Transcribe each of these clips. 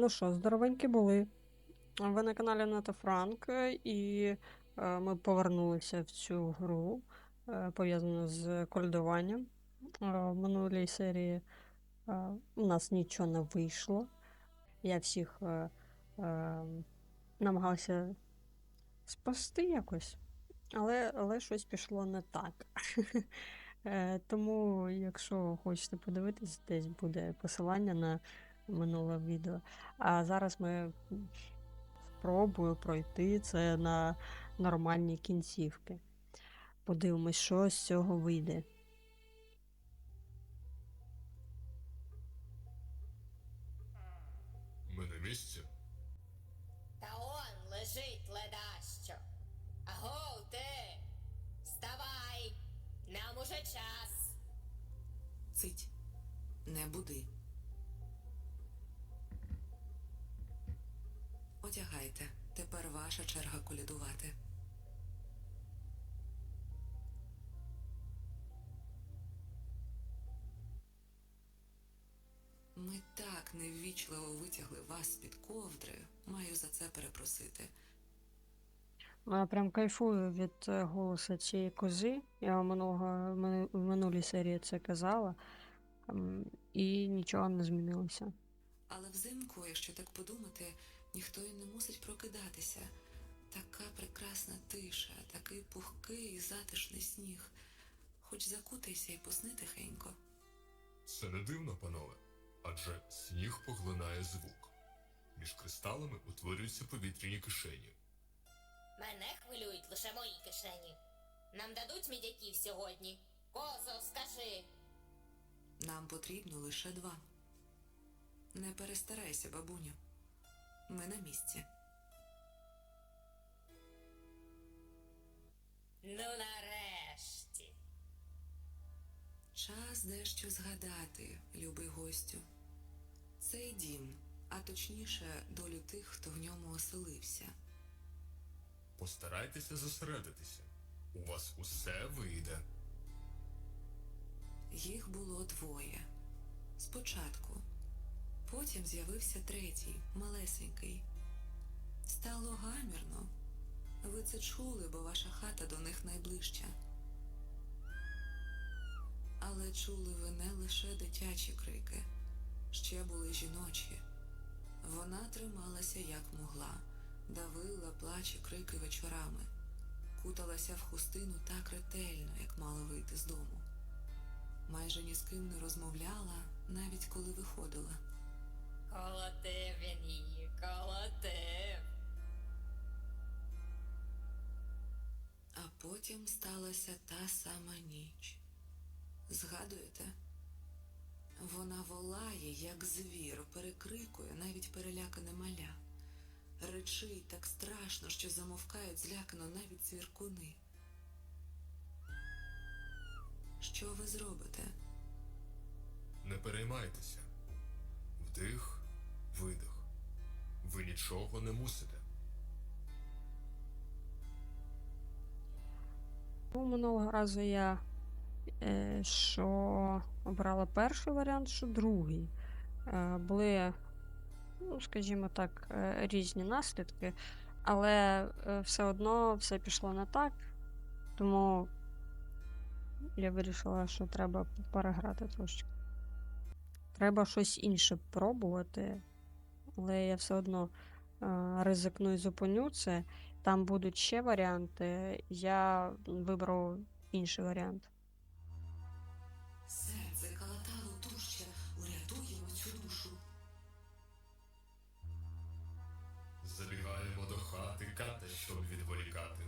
Ну що, здоровенькі були. Ви на каналі Ната Франк, і е, ми повернулися в цю гру, е, пов'язану з кольдуванням. Е, в минулій серії е, у нас нічого не вийшло. Я всіх е, е, намагався спасти якось, але, але щось пішло не так. Е, Тому, якщо хочете подивитись, десь буде посилання на минуле відео. А зараз ми спробую пройти це на нормальні кінцівки. Подивимось, що з цього вийде. Ми на місці. Та он лежить ледащо. Агов ти! Вставай! Нам уже час. Цить, не буди. Ваша черга колядувати. Ми так неввічливо витягли вас з-під ковдри. Маю за це перепросити. Я прям кайфую від е, голосу цієї кози. Я вам минулого, в минулій серії це казала, і нічого не змінилося. Але взимку, якщо так подумати, ніхто й не мусить прокидатися. Така прекрасна тиша, такий пухкий і затишний сніг. Хоч закутайся і посни тихенько. Це не дивно, панове, адже сніг поглинає звук. Між кристалами утворюються повітряні кишені. Мене хвилюють лише мої кишені. Нам дадуть мідяків сьогодні. Козо, скажи. Нам потрібно лише два. Не перестарайся, бабуню. Ми на місці. Ну нарешті. Час дещо згадати, любий гостю. Цей дім, а точніше, долю тих, хто в ньому оселився. Постарайтеся зосередитися. У вас усе вийде. Їх було двоє. Спочатку. Потім з'явився третій, малесенький. Стало гамірно. Ви це чули, бо ваша хата до них найближча. Але чули ви не лише дитячі крики, ще були жіночі. Вона трималася як могла, давила плач і крики вечорами, куталася в хустину так ретельно, як мала вийти з дому майже ні з ким не розмовляла, навіть коли виходила. Потім сталася та сама ніч. Згадуєте? Вона волає, як звір, перекрикує навіть перелякане маля. Речить так страшно, що замовкають злякано навіть цвіркуни. Що ви зробите? Не переймайтеся. Вдих, видих. Ви нічого не мусите. Минулого разу я е, що обрала перший варіант, що другий. Е, були, ну, скажімо так, е, різні наслідки, але е, все одно все пішло не так. Тому я вирішила, що треба переграти трошки. Треба щось інше пробувати, але я все одно е, ризикну і зупиню це. Там будуть ще варіанти. Я вибрав інший варіант. Серце калатало дужче, урятуємо цю душу. Забігаємо до хати ката, щоб відволікати.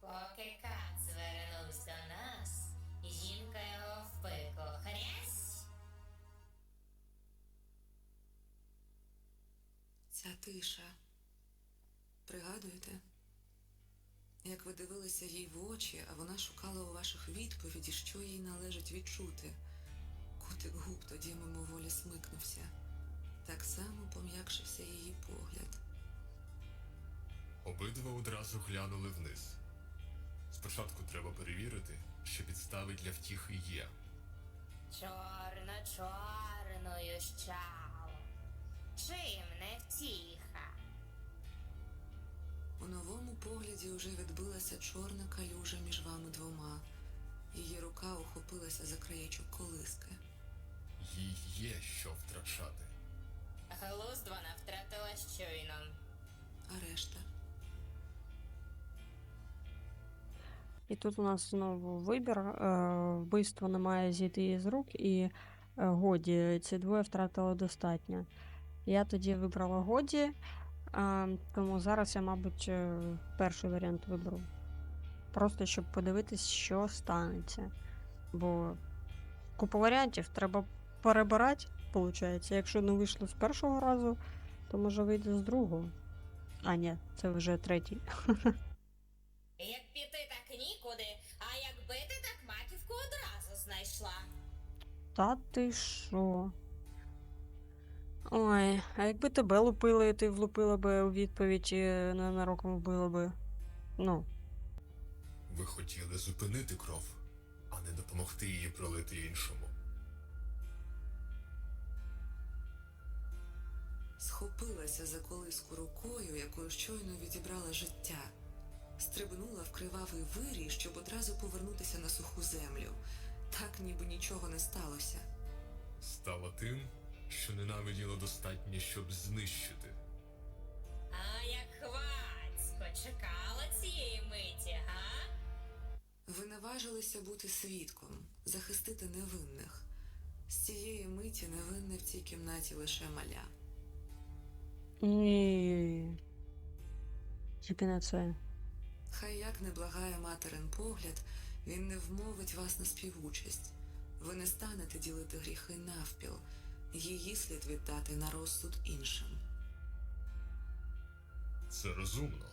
Поки кат звернувся до нас, жінка його в пику хрясь. Ця тиша. Пригадуєте? Як ви дивилися їй в очі, а вона шукала у ваших відповіді, що їй належить відчути. Кутик губ тоді мимоволі смикнувся. Так само пом'якшився її погляд. Обидва одразу глянули вниз. Спочатку треба перевірити, що підстави для втіхи є. Чорно чорною щало. Погляді уже відбилася чорна калюжа між вами двома. Її рука ухопилася за краєчок колиски. Їй є що втрачати. Глузд вона втратила щойно. А решта І тут у нас знову вибір. е, Вбивство не має зійти з рук, і е, годі. Ці двоє втратили достатньо. Я тоді вибрала годі, а, тому зараз я, мабуть, е, перший варіант виберу. Просто щоб подивитись, що станеться. Бо купу варіантів треба перебирати, виходить. Якщо не вийшло з першого разу, то може вийде з другого. А, ні, це вже третій. Як піти, так нікуди, а як бити, так маківку одразу знайшла. Та ти що? Ой, а якби тебе лупили, ти влупила би у відповідь і ненароком вбила би. Ну, Ви хотіли зупинити кров, а не допомогти її пролити іншому. схопилася за колиску рукою, якою щойно відібрала життя, стрибнула в кривавий вирій, щоб одразу повернутися на суху землю, так ніби нічого не сталося. Стала тим, що ненавиділа достатньо, щоб знищити. А як хвацько чекала цієї миті, га? Ви наважилися бути свідком, захистити невинних. З цієї миті невинне в цій кімнаті лише маля. ні. Тільки не це. Хай як не благає материн погляд, він не вмовить вас на співучасть. Ви не станете ділити гріхи навпіл, її слід віддати на розсуд іншим. Це розумно.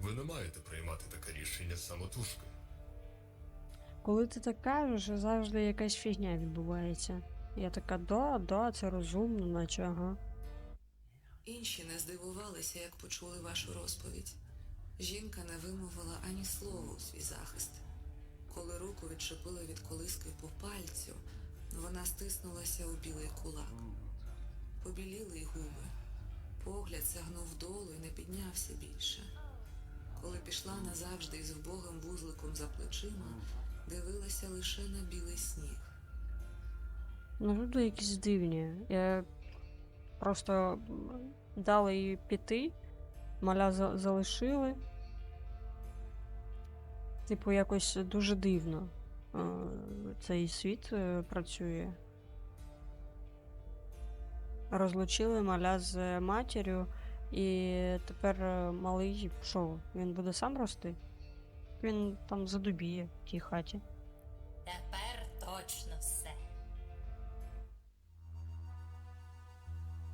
Ви не маєте приймати таке рішення самотужки. Коли ти так кажеш, завжди якась фігня відбувається. Я така, да, да, це розумно, наче ага. Інші не здивувалися, як почули вашу розповідь. Жінка не вимовила ані слова у свій захист. Коли руку відчепили від колиски по пальцю, вона стиснулася у білий кулак. Побіліли й губи. Погляд сягнув долу і не піднявся більше. Коли пішла назавжди із вбогим вузликом за плечима, дивилася лише на білий сніг. Ну, люди якісь дивні. Я просто дали їй піти, маля за- залишили. Типу, якось дуже дивно цей світ е, працює. Розлучили маля з матір'ю, і тепер е, малий, що, він буде сам рости? Він там задубіє в тій хаті. Тепер точно все.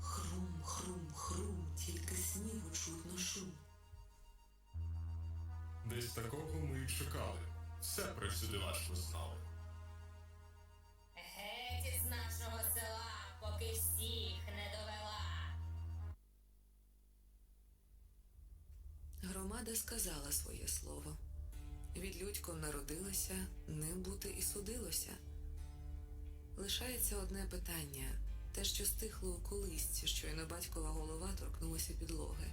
Хрум, хрум, хрум, тільки снігу чутно шум. Десь такого ми і чекали. Все про сюди важко знали. Геть із нашого села, поки всіх не довела. Громада сказала своє слово. Від людьком народилося, ним бути і судилося. Лишається одне питання те, що стихло у колисці, щойно батькова голова торкнулася підлоги.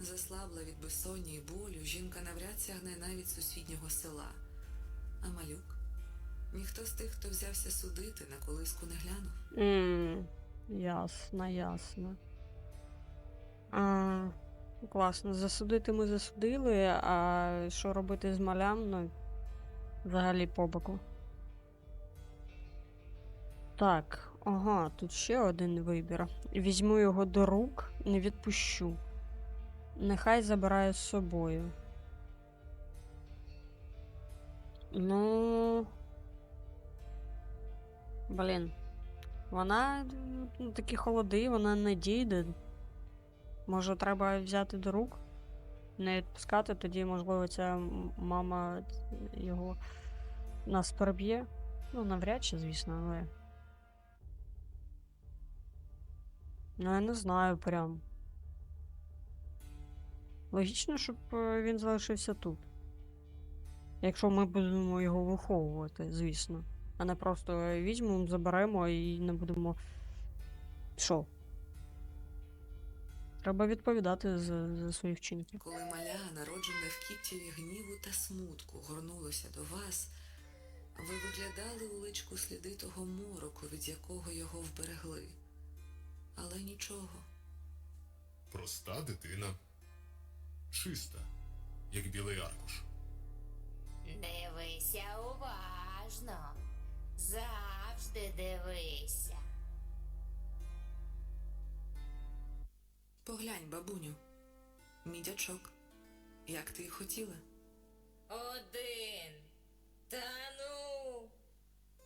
Заслабла від безсоння й болю, жінка навряд сягне навіть сусіднього села. А малюк? Ніхто з тих, хто взявся судити, на колиску не глянув. М, ясно, ясно. А, класно. Засудити ми засудили, а що робити з малям, ну, взагалі по боку. Так, ага, тут ще один вибір. Візьму його до рук, не відпущу. Нехай забирає з собою. Ну. Блін. Вона ну, такі холоди, вона не дійде. Може, треба взяти до рук, не відпускати, тоді, можливо, ця мама його нас переб'є. Ну, навряд чи, звісно, але. Ну, я не знаю прям. Логічно, щоб е, він залишився тут. Якщо ми будемо його виховувати, звісно. А не просто візьмемо, заберемо і не будемо. Що? Треба відповідати за, за свої вчинки. Коли маля, народжене в кіптєві гніву та смутку, горнулося до вас, ви виглядали у личку сліди того мороку, від якого його вберегли. Але нічого. Проста дитина. Чиста, як білий аркуш. Дивися уважно. Завжди дивися. Поглянь, бабуню, мідячок, як ти й хотіла. Один. Та ну.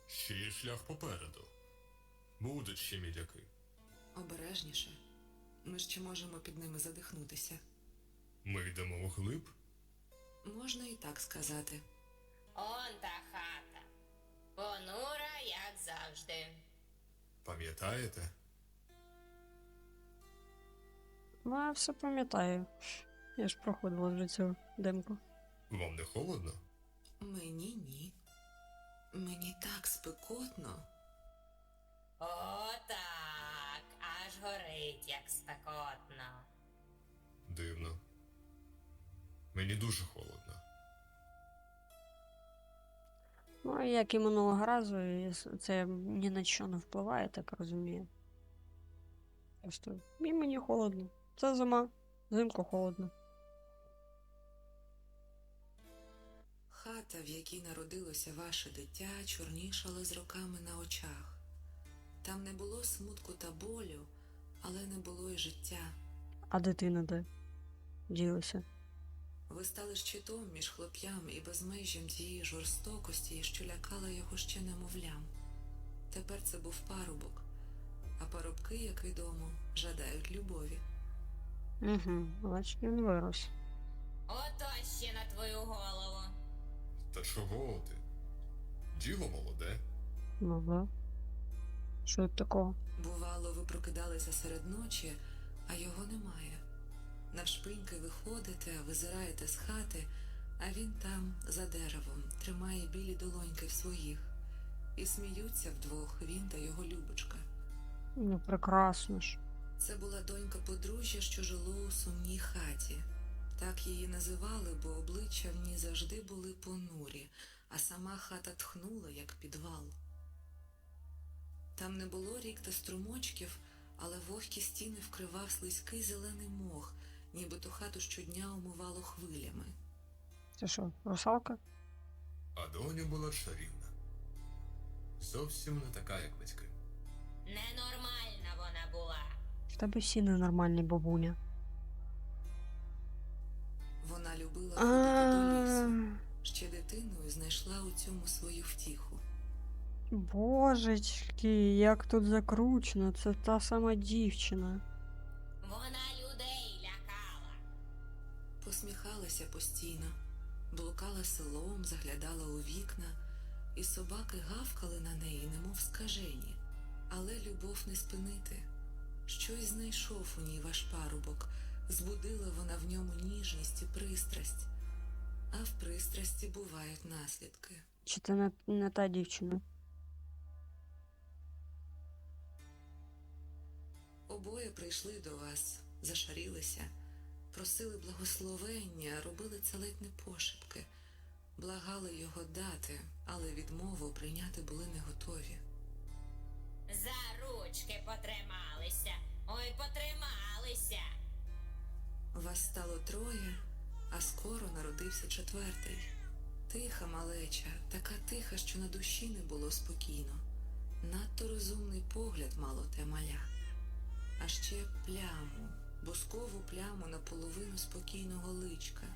Ще є шлях попереду. Будуть ще мідяки. Обережніше. Ми ще можемо під ними задихнутися. Ми йдемо вглиб. Можна і так сказати. Он та хата. Понура, як завжди. Пам'ятаєте? Ну, я все пам'ятаю. Я ж проходила вже цю демку. Вам не холодно? Мені ні. Мені так спекотно. О, так. Аж горить, як спекотно. Дивно. Мені дуже холодно. Ну, як і минулого разу, це ні на що не впливає, так розумію. Просто і мені холодно. Це зима. Взимку холодно. Хата, в якій народилося ваше дитя, чорнішала з роками на очах. Там не було смутку та болю, але не було й життя. А дитина де? Ділася. Ви стали щитом між хлоп'ям і безмежжям тієї жорстокості, що лякала його ще немовлям. Тепер це був парубок, а парубки, як відомо, жадають любові. Угу, бач, він вирос. Ото ще на твою голову. Та чого ти? Діло молоде. Ну да. Що тут такого? Бувало, ви прокидалися серед ночі, а його немає. Навшпиньки виходите, визираєте з хати, а він там, за деревом, тримає білі долоньки в своїх. І сміються вдвох він та його любочка. Ну, прекрасно ж. Це була донька подружжя, що жило у сумній хаті. Так її називали, бо обличчя в ній завжди були понурі, а сама хата тхнула, як підвал. Там не було рік та струмочків, але вогкі стіни вкривав слизький зелений мох, ніби ту хату щодня омивало хвилями. Це що, русалка? А доня була чарівна. Зовсім не така, як батьки. Ненормальна вона була. В тебе всі ненормальні бабуня. Вона любила ходити до лісу. Ще дитиною знайшла у цьому свою втіху. Божечки, як тут закручено, це та сама дівчина. Вона Посміхалася постійно, блукала селом, заглядала у вікна, і собаки гавкали на неї, немов скажені. Але любов не спинити. Щось знайшов у ній ваш парубок, збудила вона в ньому ніжність і пристрасть. А в пристрасті бувають наслідки. Чи це не, не та дівчина? Обоє прийшли до вас, зашарілися, просили благословення, робили це ледь не пошепки, благали його дати, але відмову прийняти були не готові. За ручки потрималися. Ой, потрималися. Вас стало троє, а скоро народився четвертий. Тиха малеча, така тиха, що на душі не було спокійно. Надто розумний погляд мало те маля. А ще пляму, бускову пляму наполовину спокійного личка,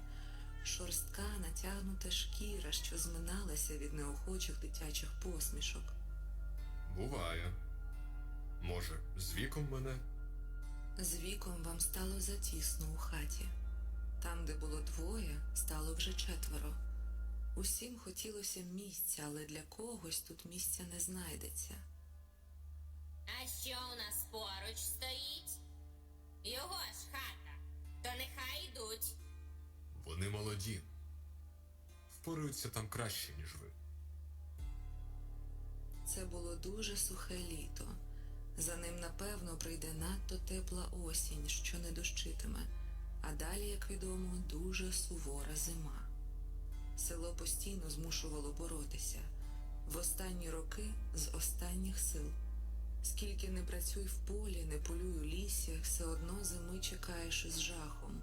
шорстка натягнута шкіра, що зминалася від неохочих дитячих посмішок. Буває. Може, з віком мене? З віком вам стало затісно у хаті. Там, де було двоє, стало вже четверо. Усім хотілося місця, але для когось тут місця не знайдеться. А що у нас поруч стоїть? Його ж хата. То нехай йдуть. Вони молоді. Впораються там краще, ніж ви. Це було дуже сухе літо. За ним, напевно, прийде надто тепла осінь, що що не дощитиме, а далі, як відомо, дуже сувора зима. Село постійно змушувало боротися. В останні роки з останніх сил. Скільки не працюй в полі, не полюй у лісі, все одно зими чекаєш із жахом.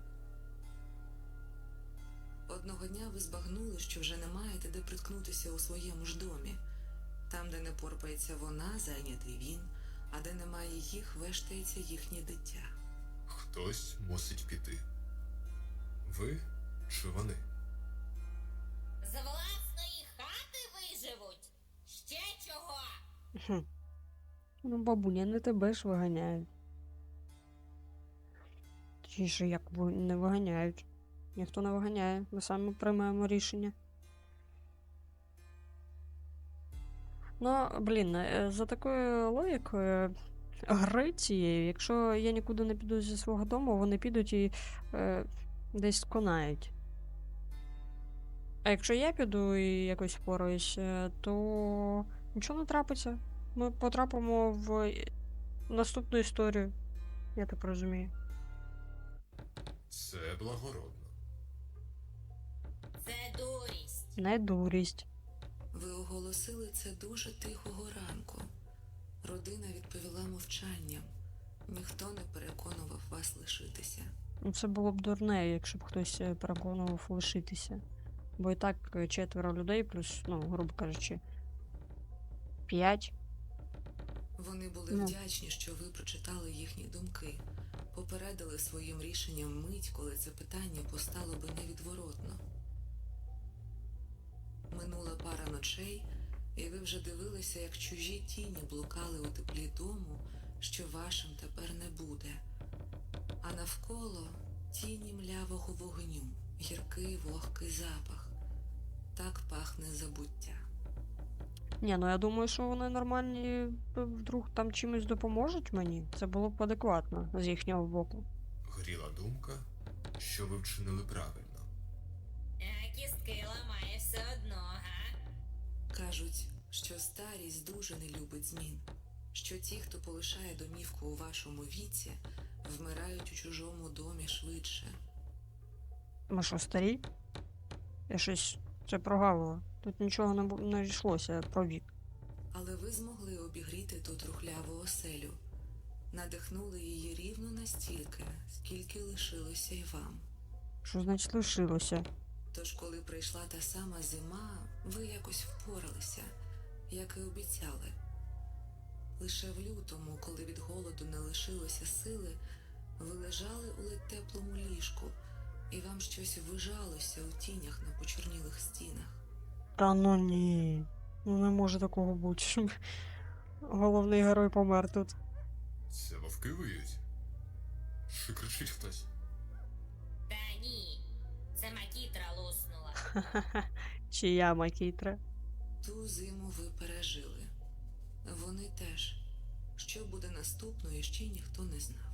Одного дня ви збагнули, що вже не маєте де приткнутися у своєму ж домі. Там, де не порпається вона, зайнятий він, а де немає їх, вештається їхнє дитя. Хтось мусить піти. Ви чи вони? З власної хати виживуть. Ще чого? Ну, бабуня, не тебе ж виганяють. Точніше, як не виганяють. Ніхто не виганяє. Ми самі приймаємо рішення. Ну, блін, е, за такою логікою гри цієї, якщо я нікуди не піду зі свого дому, вони підуть і е, десь сконають. А якщо я піду і якось впораюсь, е, то нічого не трапиться. Ми потрапимо в наступну історію. Я так розумію. Це благородно. Це дурість. Не дурість. Ви оголосили це дуже тихого ранку. Родина відповіла мовчанням. Ніхто не переконував вас лишитися. Ну, Це було б дурне, якщо б хтось е, переконував лишитися. Бо і так е, четверо людей, плюс, ну, грубо кажучи, п'ять. Вони були Ну. вдячні, що ви прочитали їхні думки, попередили своїм рішенням мить, коли це питання постало би невідворотно. Минула пара ночей, і ви вже дивилися, як чужі тіні блукали у теплі дому, що вашим тепер не буде. А навколо тіні млявого вогню, гіркий вогкий запах. Так пахне забуття. Ні, ну я думаю, що вони нормальні е, вдруг там чимось допоможуть мені. Це було б адекватно з їхнього боку. Гріла думка, що ви вчинили правильно. А кістки ламає все одно, га? Кажуть, що старість дуже не любить змін, що ті, хто полишає домівку у вашому віці, вмирають у чужому домі швидше. Ми що, старі? Я щось це прогавила. Тут нічого не, не йшлося про вік. Але ви змогли обігріти ту трухляву оселю, надихнули її рівно настільки, скільки лишилося й вам. Що значить лишилося? Тож, коли прийшла та сама зима, ви якось впоралися, як і обіцяли. Лише в лютому, коли від голоду не лишилося сили, ви лежали у ледь теплому ліжку, і вам щось вижалося у тінях на почорнілих стінах. Та ну ні. Ну не може такого бути. щоб Головний герой помер тут. Це вовки виють? Чи кричить хтось? Та ні. Це макітра луснула. Чия макітра? Ту зиму ви пережили. Вони теж. Що буде наступною, ще ніхто не знав.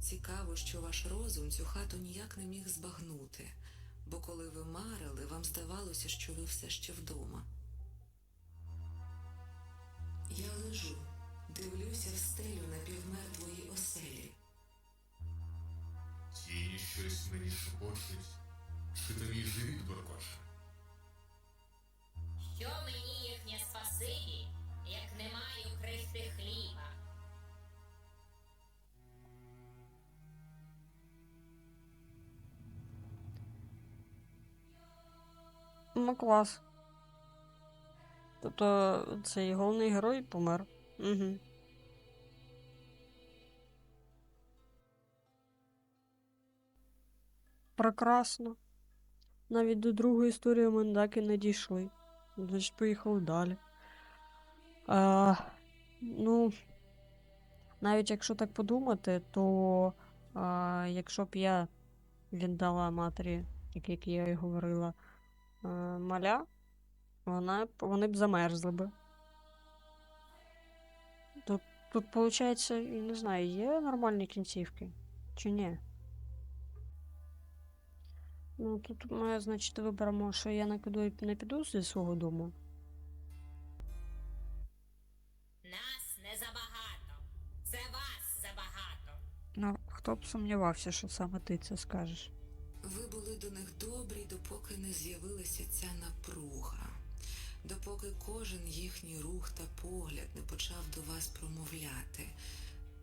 Цікаво, що ваш розум цю хату ніяк не міг збагнути, бо коли ви марили, вам здавалося, що ви все ще вдома. Я лежу, дивлюся в стелю напівмертвої оселі. Тіні щось мені шепочуть. Чи то мій живіт буркоче? Що мені їхнє спасибі, клас. Тобто цей головний герой помер. Угу. Прекрасно. Навіть до другої історії ми так і не дійшли. Значить, поїхали далі. А, ну, навіть якщо так подумати, то а, якщо б я віддала матері, як я і говорила, маля, вона, вони б замерзли би. Тут, тут, виходить, не знаю, є нормальні кінцівки чи ні? Ну, тут ми, значить, виберемо, що я не піду, не піду зі свого дому. Нас не забагато. Це вас забагато. Ну, Хто б сумнівався, що саме ти це скажеш? Ви були до них добрі, допоки не з'явилася ця напруга, допоки кожен їхній рух та погляд не почав до вас промовляти.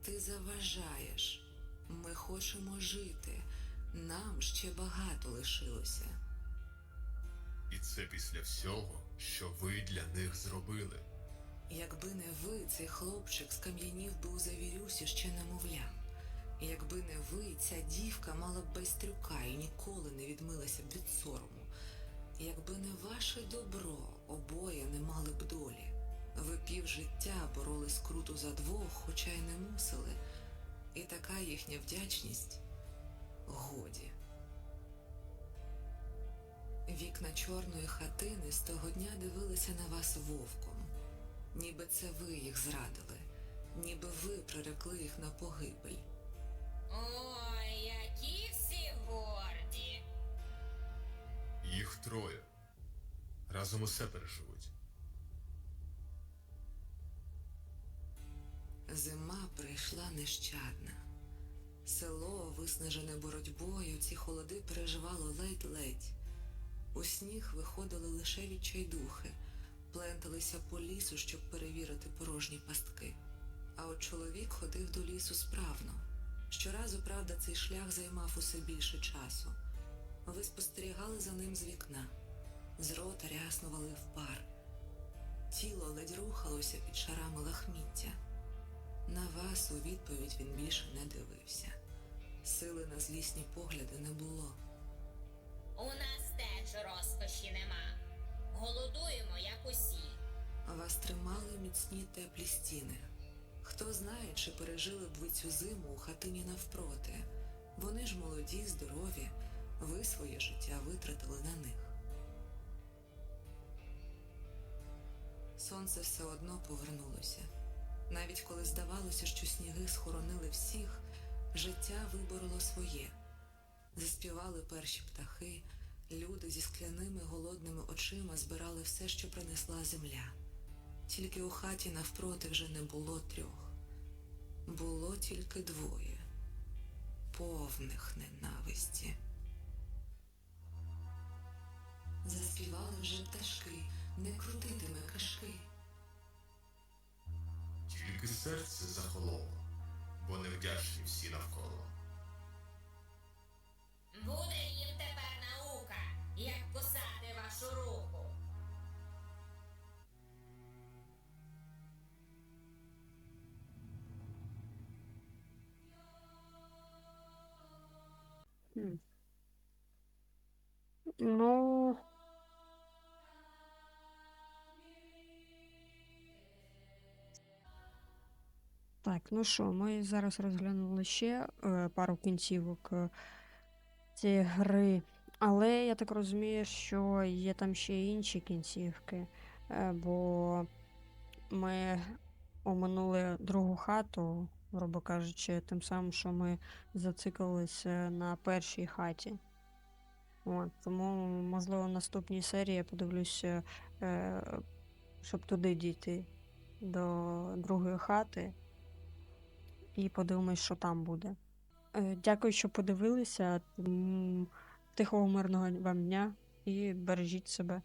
Ти заважаєш, ми хочемо жити, нам ще багато лишилося. І це після всього, що ви для них зробили. Якби не ви, цей хлопчик скам'янів би у завірюсі ще немовля. Якби не ви, ця дівка мала б байстрюка і ніколи не відмилася б від сорому. Якби не ваше добро, обоє не мали б долі. Ви півжиття боролись скруту за двох, хоча й не мусили. І така їхня вдячність годі. Вікна чорної хатини з того дня дивилися на вас вовком, ніби це ви їх зрадили, ніби ви прирекли їх на погибель. Ой, які всі горді. Їх троє. Разом усе переживуть. Зима прийшла нещадна. Село, виснажене боротьбою, ці холоди переживало ледь-ледь. У сніг виходили лише відчайдухи, пленталися по лісу, щоб перевірити порожні пастки. А от чоловік ходив до лісу справно. Щоразу, правда, цей шлях займав усе більше часу. Ви спостерігали за ним з вікна, з рота ряснували в пар. Тіло ледь рухалося під шарами лахміття. На вас у відповідь він більше не дивився. Сили на злісні погляди не було. У нас теж розкоші нема. Голодуємо, як усі. Вас тримали міцні теплі стіни. Хто знає, чи пережили б ви цю зиму у хатині навпроти. Вони ж молоді, здорові, ви своє життя витратили на них. Сонце все одно повернулося. Навіть коли здавалося, що сніги схоронили всіх, життя вибороло своє. Заспівали перші птахи, люди зі скляними голодними очима збирали все, що принесла земля. Тільки у хаті навпроти вже не було трьох. Було тільки двоє, повних ненависті. Заспівали вже пташки, не крутитиме кишки. Тільки серце захололо, бо невдячні всі навколо. Буде їм тепер наука, як кусати вашу руку. Ну. Так, ну що, ми зараз розглянули ще е, пару кінцівок е, цієї гри. Але я так розумію, що є там ще інші кінцівки, е, бо ми оминули другу хату, грубо кажучи, тим самим, що ми зациклилися на першій хаті. От, тому, можливо, в наступній серії я подивлюся, е, щоб туди дійти до другої хати. І подивимось, що там буде. Е, дякую, що подивилися. Тихого мирного вам дня і бережіть себе.